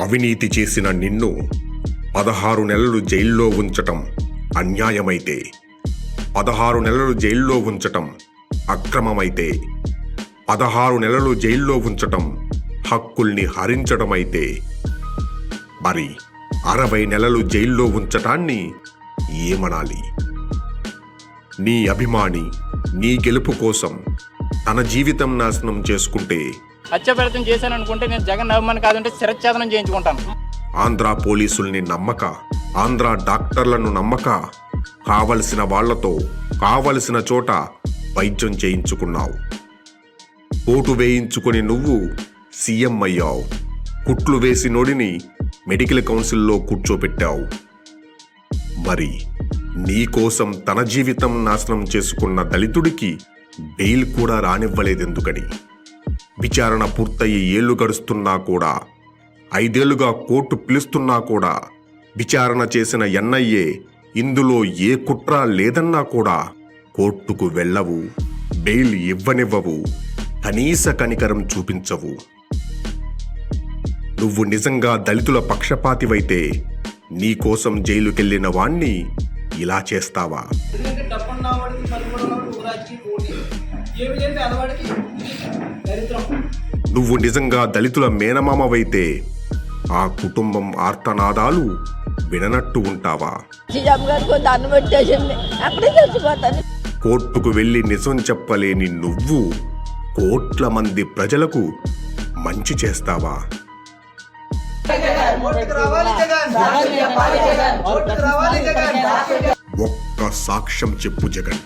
అవినీతి చేసిన నిన్ను పదహారు నెలలు జైల్లో ఉంచటం అన్యాయమైతే పదహారు నెలలు జైల్లో ఉంచటం అక్రమమైతే పదహారు నెలలు జైల్లో ఉంచటం హక్కుల్ని హరించడమైతే మరి అరవై నెలలు జైల్లో ఉంచటాన్ని ఏమనాలి? నీ అభిమాని నీ గెలుపు కోసం తన జీవితం నాశనం చేసుకుంటే హత్యప్రయత్నం చేశాను అనుకుంటే నేను జగన్ నవ్వమని కాదంటే శిరచ్ఛేదనం చేయించుకుంటాను. ఆంధ్ర పోలీసుల్ని నమ్మక ఆంధ్ర డాక్టర్లను నమ్మక కావలసిన వాళ్ళతో కావలసిన చోట వైద్యం చేయించుకున్నావు. ఓటు వేయించుకుని నువ్వు సీఎం అయ్యావు. కుట్లు వేసి నోడిని మెడికల్ కౌన్సిల్లో కూర్చోపెట్టావు. మరి నీ కోసం తన జీవితం నాశనం చేసుకున్న దళితుడికి బెయిల్ కూడా రానివ్వలేదెందుకని? విచారణ పూర్తయ్యి ఏళ్ళు గడుస్తున్నా కూడా ఐదేళ్ళుగా కోర్టు పిలుస్తున్నా కూడా విచారణ చేసిన ఎన్ఐఏ ఇందులో ఏ కుట్ర లేదన్నా కూడా కోర్టుకు వెళ్ళవు బెయిల్ ఇవ్వనివ్వవు కనీస కనికరం చూపించవు. నువ్వు నిజంగా దళితుల పక్షపాతివైతే నీకోసం జైలుకెళ్ళిన వాణ్ణి ఇలా చేస్తావా? నువ్వు నిజంగా దళితుల మేనమామవైతే ఆ కుటుంబం ఆర్తనాదాలు విననట్టు ఉంటావా? కోర్టుకు వెళ్ళి నిజం చెప్పలేని నువ్వు కోట్ల మంది ప్రజలకు మంచి చేస్తావా? ఒక్క సాక్ష్యం చెప్పు జగన్.